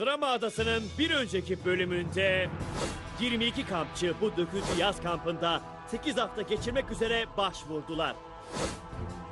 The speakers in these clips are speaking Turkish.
Drama Adası'nın bir önceki bölümünde 22 kampçı bu döküntü yaz kampında 8 hafta geçirmek üzere başvurdular.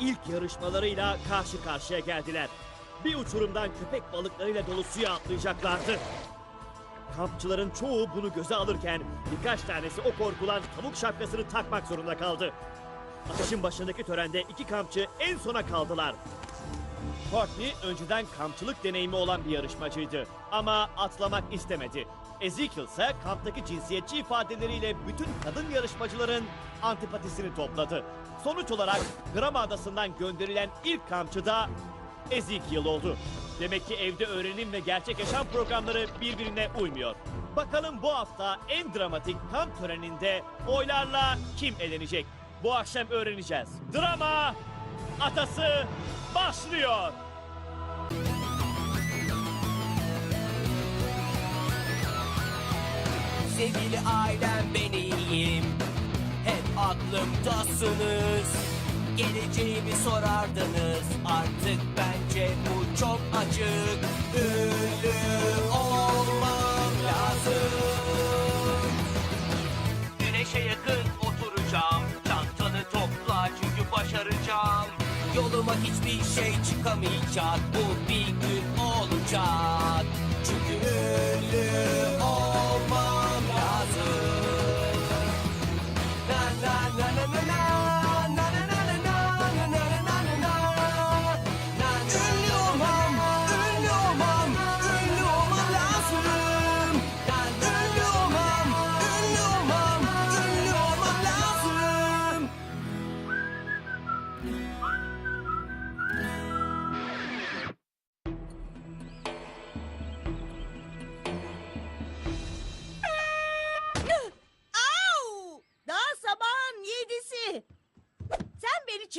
İlk yarışmalarıyla karşı karşıya geldiler. Bir uçurumdan köpek balıklarıyla dolu suya atlayacaklardı. Kampçıların çoğu bunu göze alırken birkaç tanesi o korkulan tavuk şapkasını takmak zorunda kaldı. Ateşin başındaki törende iki kampçı en sona kaldılar. Courtney önceden kampçılık deneyimi olan bir yarışmacıydı ama atlamak istemedi. Ezekiel ise kamptaki cinsiyetçi ifadeleriyle bütün kadın yarışmacıların antipatisini topladı. Sonuç olarak Grama Adası'ndan gönderilen ilk kampçı da Ezekiel oldu. Demek ki evde öğrenim ve gerçek yaşam programları birbirine uymuyor. Bakalım bu hafta en dramatik kamp töreninde oylarla kim elenecek? Bu akşam öğreneceğiz. Drama Atası başlıyor. Sevgili ailem ben iyiyim. Hep aklımdasınız. Geleceğimi sorardınız. Artık bence bu çok açık Ünlü olmam lazım. Güneşe yakın Yoluma hiçbir şey çıkamayacak. Bu bir gün olacak. Çünkü ünlü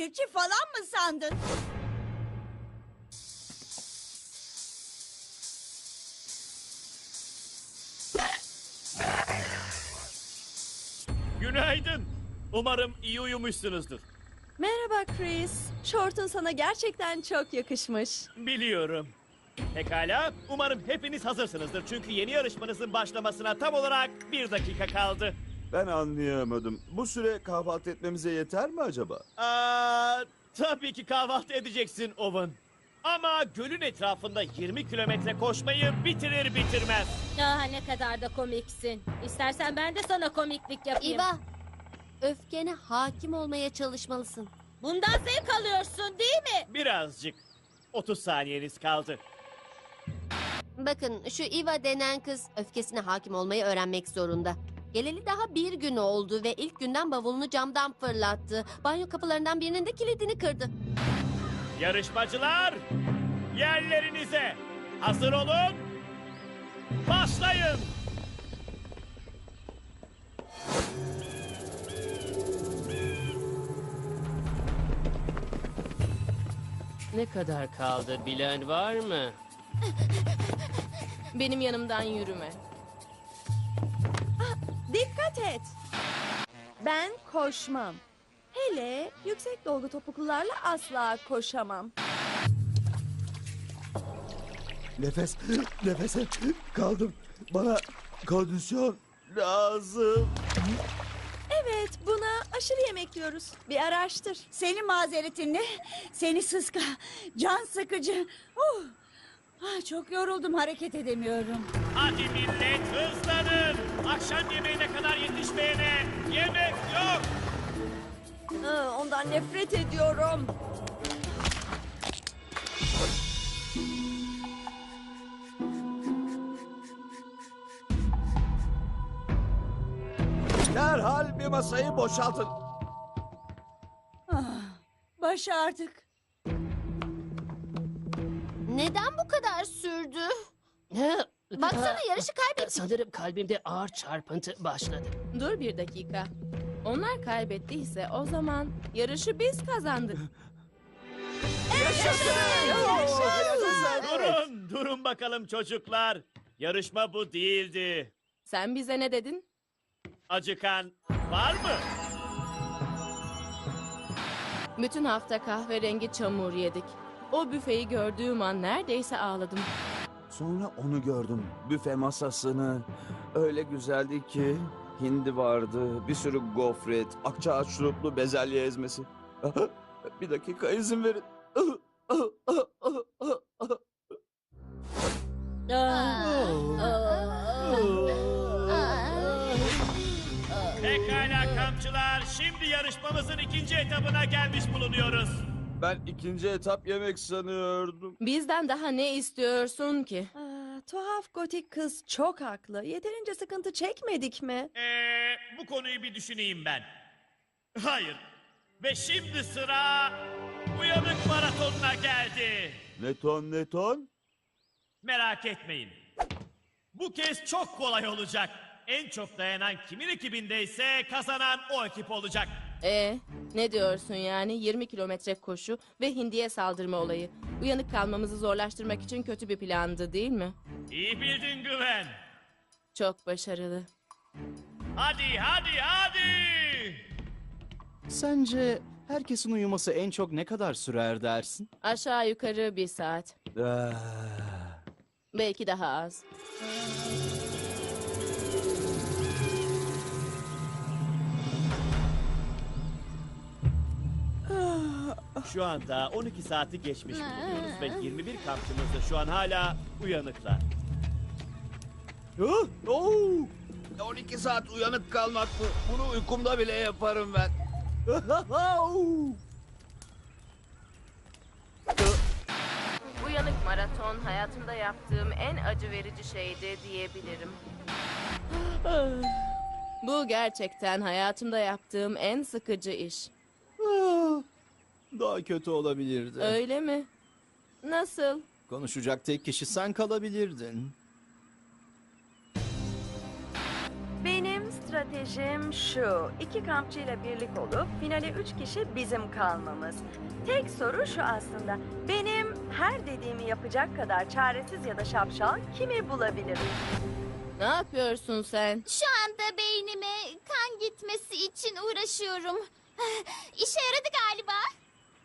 çiftçi falan mı sandın? Günaydın. Umarım iyi uyumuşsunuzdur. Merhaba Chris. Şortun sana gerçekten çok yakışmış. Biliyorum. Pekala, umarım hepiniz hazırsınızdır. Çünkü yeni yarışmanızın başlamasına tam olarak bir dakika kaldı. Ben anlayamadım. Bu süre kahvaltı etmemize yeter mi acaba? Aa, tabii ki kahvaltı edeceksin Owen. Ama gölün etrafında 20 kilometre koşmayı bitirir bitirmez. Ah ne kadar da komiksin. İstersen ben de sana komiklik yapayım. İva, öfkene hakim olmaya çalışmalısın. Bundan zevk alıyorsun değil mi? Birazcık. 30 saniyeniz kaldı. Bakın şu İva denen kız öfkesine hakim olmayı öğrenmek zorunda. Geleli daha bir gün oldu ve ilk günden bavulunu camdan fırlattı. Banyo kapılarından birinin de kilidini kırdı. Yarışmacılar, yerlerinize. Hazır olun. Başlayın. Ne kadar kaldı bilen var mı? Benim yanımdan yürüme. Et. Ben koşmam. Hele yüksek dolgu topuklularla asla koşamam. Nefes, nefese kaldım. Bana kondisyon lazım. Evet, buna aşırı yemek diyoruz. Bir araştır. Senin mazeretin ne? Seni sıska, can sıkıcı. Uh! Ah, çok yoruldum hareket edemiyorum. Hadi millet hızlanın. Akşam yemeğine kadar yetişmeyene yemek yok. Aa, ondan nefret ediyorum. Derhal bir masayı boşaltın. Ah, başardık. Neden bu kadar sürdü? Baksana yarışı kaybettik. Sanırım kalbimde ağır çarpıntı başladı. Dur bir dakika. Onlar kaybettiyse o zaman yarışı biz kazandık. Durun, durun bakalım çocuklar. Yarışma bu değildi. Sen bize ne dedin? Acıkan var mı? Bütün hafta kahverengi çamur yedik. O büfeyi gördüğüm an neredeyse ağladım. Sonra onu gördüm. Büfe masasını. Öyle güzeldi ki. Hindi vardı, bir sürü gofret, akçaağaç şuruplu bezelye ezmesi. bir dakika izin verin. Pekala kampçılar, şimdi yarışmamızın ikinci etabına gelmiş bulunuyoruz. Ben ikinci etap yemek sanıyordum. Bizden daha ne istiyorsun ki? Aa, tuhaf gotik kız çok haklı. Yeterince sıkıntı çekmedik mi? Ee, bu konuyu bir düşüneyim ben. Hayır. Ve şimdi sıra uyanık maratonuna geldi. Ne ton ne ton? Merak etmeyin. Bu kez çok kolay olacak. En çok dayanan kimin ekibindeyse kazanan o ekip olacak. E ne diyorsun yani 20 kilometre koşu ve hindiye saldırma olayı. Uyanık kalmamızı zorlaştırmak için kötü bir plandı değil mi? İyi bildin Güven. Çok başarılı. Hadi hadi hadi. Sence herkesin uyuması en çok ne kadar sürer dersin? Aşağı yukarı bir saat. Ah. Belki daha az. Şu anda 12 saati geçmiş bulunuyoruz ve 21 kampçımız da şu an hala uyanıklar. Huh? Oo! 12 saat uyanık kalmak mı? Bunu uykumda bile yaparım ben. Uyanık maraton hayatımda yaptığım en acı verici şeydi diyebilirim. Bu gerçekten hayatımda yaptığım en sıkıcı iş. Ah, Daha kötü olabilirdi. Öyle mi? Nasıl? Konuşacak tek kişi sen kalabilirdin. Benim stratejim şu. iki kampçıyla birlik olup finale üç kişi bizim kalmamız. Tek soru şu aslında. Benim her dediğimi yapacak kadar çaresiz ya da şapşal kimi bulabilirim? Ne yapıyorsun sen? Şu anda beynime kan gitmesi için uğraşıyorum. İşe yaradı galiba.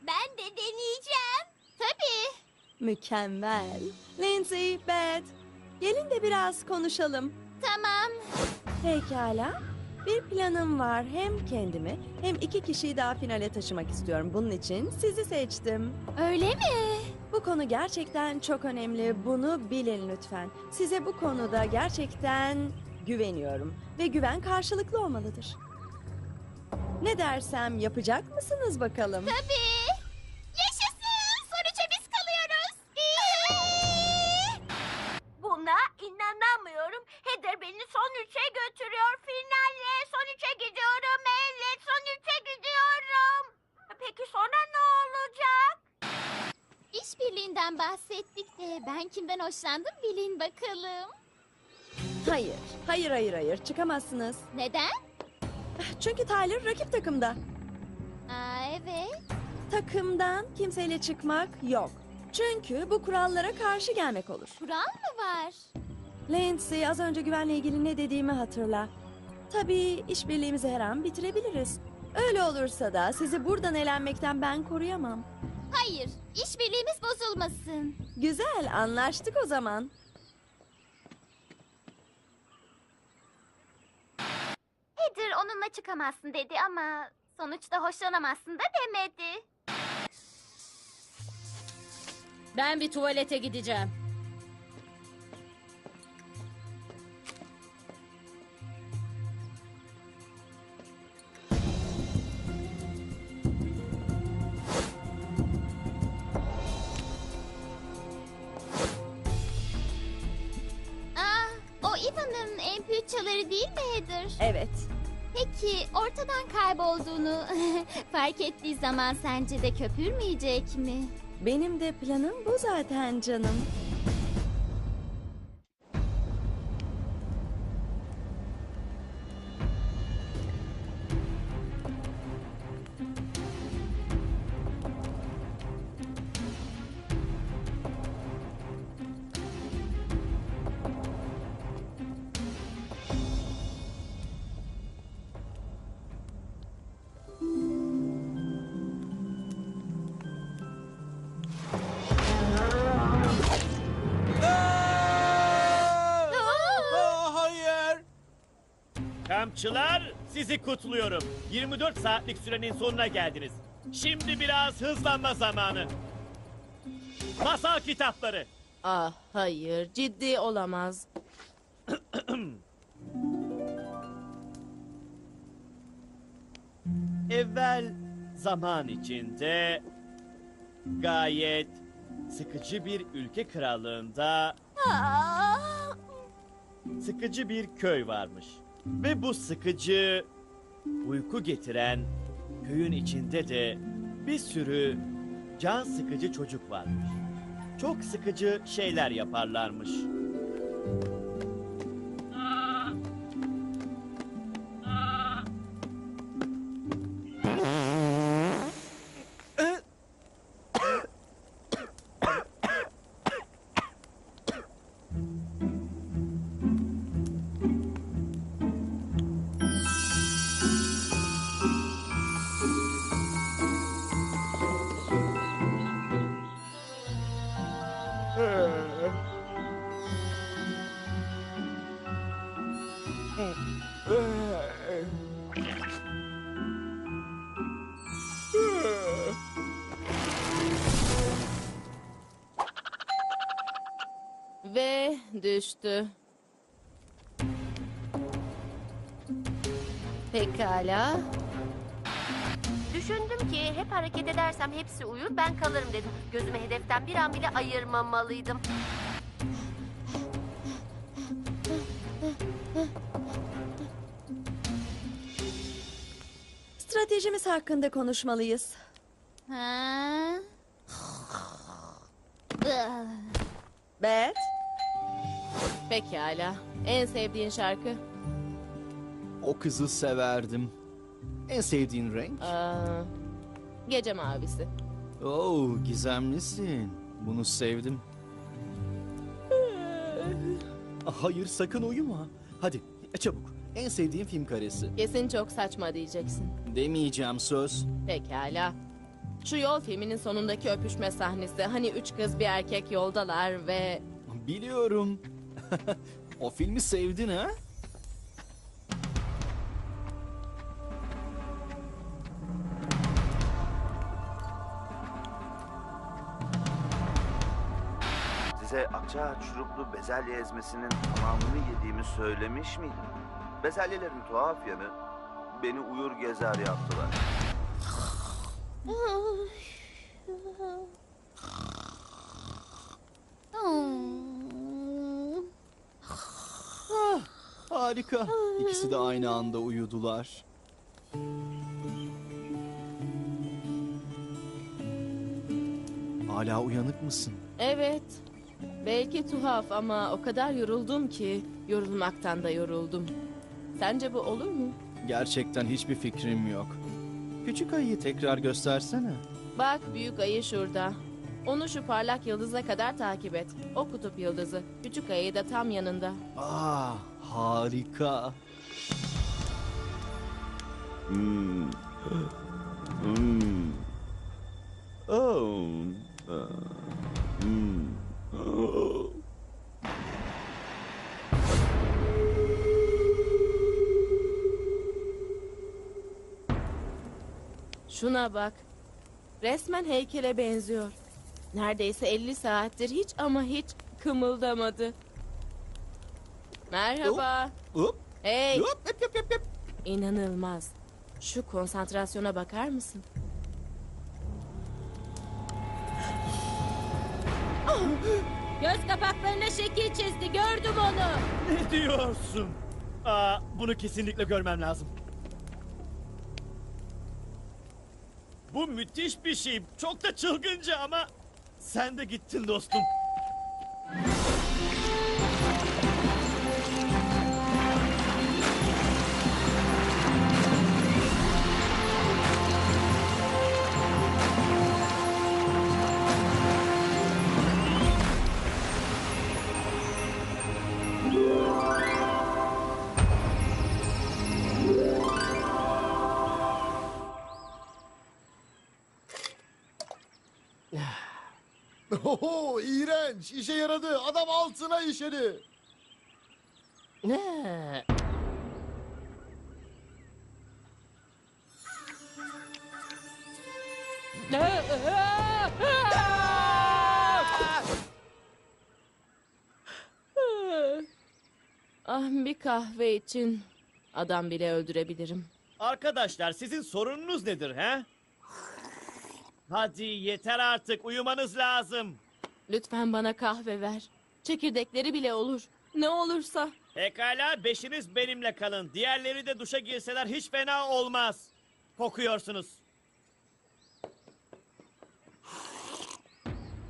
Ben de deneyeceğim. Tabii. Mükemmel. Lindsay, Beth. Gelin de biraz konuşalım. Tamam. Pekala. Bir planım var. Hem kendimi hem iki kişiyi daha finale taşımak istiyorum. Bunun için sizi seçtim. Öyle mi? Bu konu gerçekten çok önemli. Bunu bilin lütfen. Size bu konuda gerçekten güveniyorum. Ve güven karşılıklı olmalıdır. Ne dersem yapacak mısınız bakalım? Tabii. İşbirliğinden bahsettik de ben kimden hoşlandım bilin bakalım. Hayır. Hayır hayır hayır. Çıkamazsınız. Neden? Çünkü Tyler rakip takımda. Aa evet. Takımdan kimseyle çıkmak yok. Çünkü bu kurallara karşı gelmek olur. Kural mı var? Lindsay az önce güvenle ilgili ne dediğimi hatırla. Tabii işbirliğimizi her an bitirebiliriz. Öyle olursa da sizi buradan elenmekten ben koruyamam. Hayır. işbirliğimiz bozulmasın. Güzel anlaştık o zaman. Heather onunla çıkamazsın dedi ama sonuçta hoşlanamazsın da demedi. Ben bir tuvalete gideceğim. Ortadan kaybolduğunu fark ettiği zaman sence de köpürmeyecek mi? Benim de planım bu zaten canım. Kampçılar sizi kutluyorum. 24 saatlik sürenin sonuna geldiniz. Şimdi biraz hızlanma zamanı. Masal kitapları. Ah hayır ciddi olamaz. Evvel zaman içinde gayet sıkıcı bir ülke krallığında sıkıcı bir köy varmış. Ve bu sıkıcı uyku getiren köyün içinde de bir sürü can sıkıcı çocuk varmış. Çok sıkıcı şeyler yaparlarmış. Düştü. Pekala. Düşündüm ki hep hareket edersem hepsi uyur ben kalırım dedim. Gözümü hedeften bir an bile ayırmamalıydım. Stratejimiz hakkında konuşmalıyız. Ha? Beth, Pekala. En sevdiğin şarkı? O kızı severdim. En sevdiğin renk? Aa, gece mavisi. Oo, gizemlisin. Bunu sevdim. Ah, Hayır, sakın uyuma. Hadi, çabuk. En sevdiğin film karesi. Kesin çok saçma diyeceksin. Demeyeceğim söz. Pekala. Şu yol filminin sonundaki öpüşme sahnesi. Hani üç kız bir erkek yoldalar ve... Biliyorum. O filmi sevdin ha? Size akçaağaç şuruplu bezelye ezmesinin tamamını yediğimi söylemiş miydim? Bezelyelerin tuhaf yanı beni uyur gezer yaptılar. Ah, harika. İkisi de aynı anda uyudular. Hala uyanık mısın? Evet. Belki tuhaf ama o kadar yoruldum ki yorulmaktan da yoruldum. Sence bu olur mu? Gerçekten hiçbir fikrim yok. Küçük ayıyı tekrar göstersene. Bak büyük ayı şurada. Onu şu parlak yıldıza kadar takip et. O kutup yıldızı. Küçük ayı da tam yanında. Ah, harika. Hmm. Hmm. Oh. Hmm. Oh. Şuna bak. Resmen heykele benziyor. Neredeyse 50 saattir hiç ama hiç kımıldamadı. Merhaba. Hop, Hey. hop, hop, hop, hop, hop. İnanılmaz. Şu konsantrasyona bakar mısın? Göz kapaklarına şekil çizdi. Gördüm onu. Ne diyorsun? Aa, bunu kesinlikle görmem lazım. Bu müthiş bir şey. Çok da çılgınca ama sen de gittin dostum. Oho iğrenç işe yaradı adam altına işedi. Ne? Ah bir kahve için adam bile öldürebilirim. Arkadaşlar sizin sorununuz nedir he? Hadi yeter artık uyumanız lazım. Lütfen bana kahve ver. Çekirdekleri bile olur. Ne olursa. Pekala beşiniz benimle kalın. Diğerleri de duşa girseler hiç fena olmaz. Kokuyorsunuz.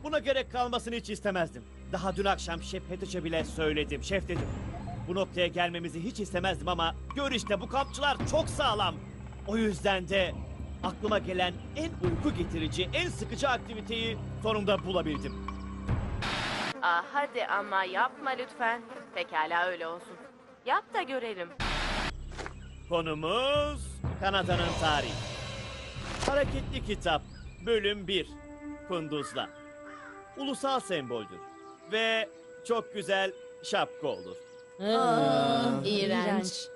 Buna gerek kalmasını hiç istemezdim. Daha dün akşam Şef Petiş'e bile söyledim. Şef dedim. Bu noktaya gelmemizi hiç istemezdim ama gör işte bu kampçılar çok sağlam. O yüzden de aklıma gelen en uyku getirici, en sıkıcı aktiviteyi sonunda bulabildim. Ah hadi ama yapma lütfen. Pekala öyle olsun. Yap da görelim. Konumuz Kanada'nın tarihi. Hareketli kitap bölüm 1 Kunduzla. Ulusal semboldür ve çok güzel şapka olur. İğrenç.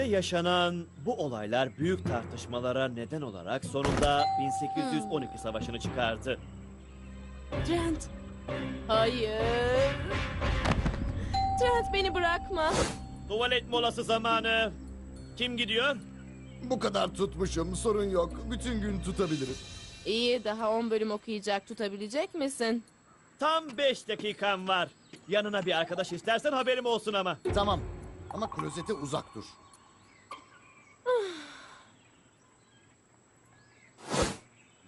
Ve yaşanan bu olaylar büyük tartışmalara neden olarak sonunda 1812 savaşını çıkardı. Trent. Hayır. Trent beni bırakma. Tuvalet molası zamanı. Kim gidiyor? Bu kadar tutmuşum sorun yok. Bütün gün tutabilirim. İyi daha 10 bölüm okuyacak tutabilecek misin? Tam 5 dakikam var. Yanına bir arkadaş istersen haberim olsun ama. Tamam ama klozete uzak dur.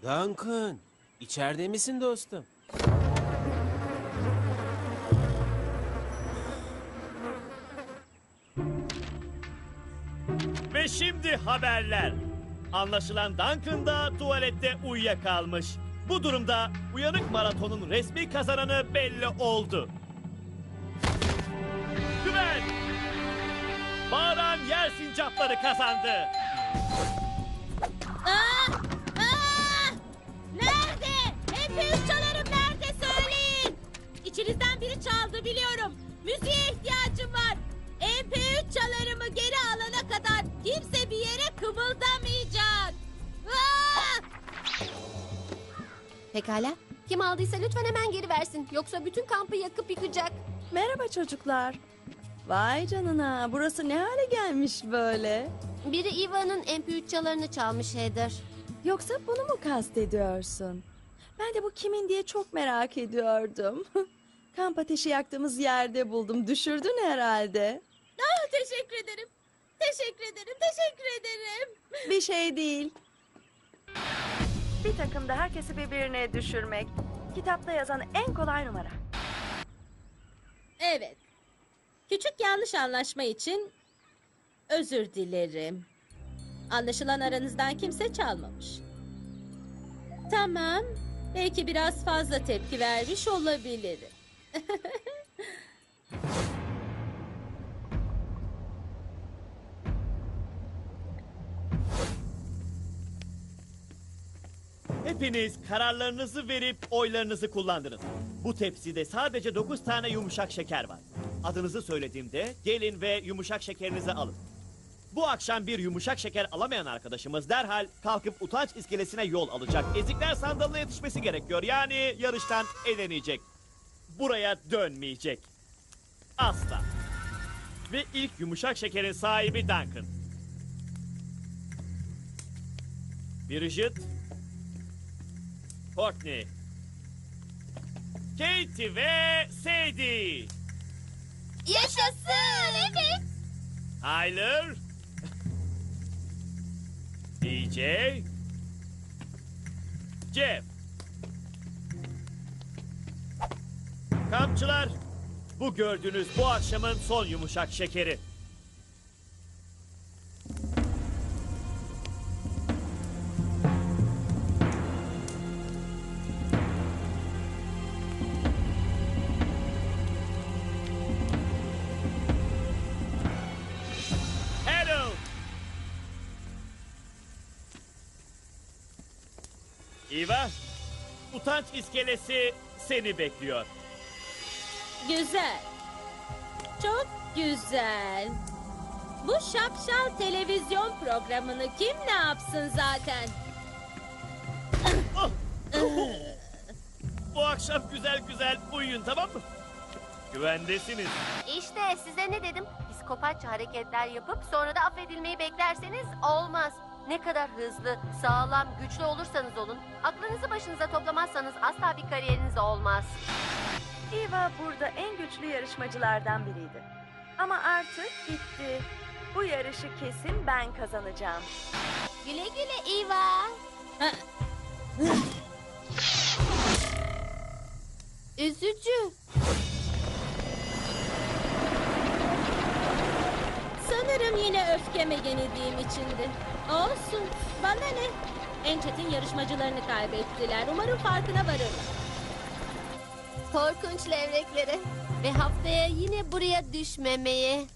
Duncan, içeride misin dostum? Ve şimdi haberler. Anlaşılan Duncan da tuvalette uyuyakalmış. Bu durumda uyanık maratonun resmi kazananı belli oldu. Güven! Bağıran yer sincapları kazandı. Aa! MP3 çalarım nerede söyleyin. İçinizden biri çaldı biliyorum. Müziğe ihtiyacım var. MP3 çalarımı geri alana kadar kimse bir yere kımıldamayacak. Aa! Pekala. Kim aldıysa lütfen hemen geri versin. Yoksa bütün kampı yakıp yıkacak. Merhaba çocuklar. Vay canına burası ne hale gelmiş böyle? Biri Iva'nın MP3 çalarını çalmış Heather. Yoksa bunu mu kastediyorsun? Ben de bu kimin diye çok merak ediyordum. Kamp ateşi yaktığımız yerde buldum. Düşürdün herhalde. Ah, teşekkür ederim. Teşekkür ederim. Teşekkür ederim. Bir şey değil. Bir takımda herkesi birbirine düşürmek. Kitapta yazan en kolay numara. Evet. Küçük yanlış anlaşma için özür dilerim. Anlaşılan aranızdan kimse çalmamış. Tamam. Belki biraz fazla tepki vermiş olabilirim. Hepiniz kararlarınızı verip oylarınızı kullandınız. Bu tepside sadece 9 tane yumuşak şeker var. Adınızı söylediğimde gelin ve yumuşak şekerinizi alın. Bu akşam bir yumuşak şeker alamayan arkadaşımız derhal kalkıp utanç iskelesine yol alacak. Ezikler sandalına yetişmesi gerekiyor. Yani yarıştan elenecek. Buraya dönmeyecek. Asla. Ve ilk yumuşak şekerin sahibi Duncan. Bridget, Courtney, Katie ve Sadie. Yaşasın! Evet. Tyler, DJ, Jeff. Kampçılar, bu gördüğünüz bu akşamın son yumuşak şekeri. Eva, utanç iskelesi seni bekliyor. Güzel. Çok güzel. Bu şapşal televizyon programını kim ne yapsın zaten? Bu akşam güzel güzel uyuyun tamam mı? Güvendesiniz. İşte size ne dedim? Psikopatça hareketler yapıp sonra da affedilmeyi beklerseniz olmaz. Ne kadar hızlı, sağlam, güçlü olursanız olun, aklınızı başınıza toplamazsanız asla bir kariyeriniz olmaz. Eva burada en güçlü yarışmacılardan biriydi. Ama artık bitti. Bu yarışı kesin ben kazanacağım. Güle güle Eva. Üzücü. Sanırım yine öfkeme yenildiğim içindi. Olsun. Bana ne? En çetin yarışmacılarını kaybettiler. Umarım farkına varırlar. Korkunç levreklere. Ve haftaya yine buraya düşmemeye.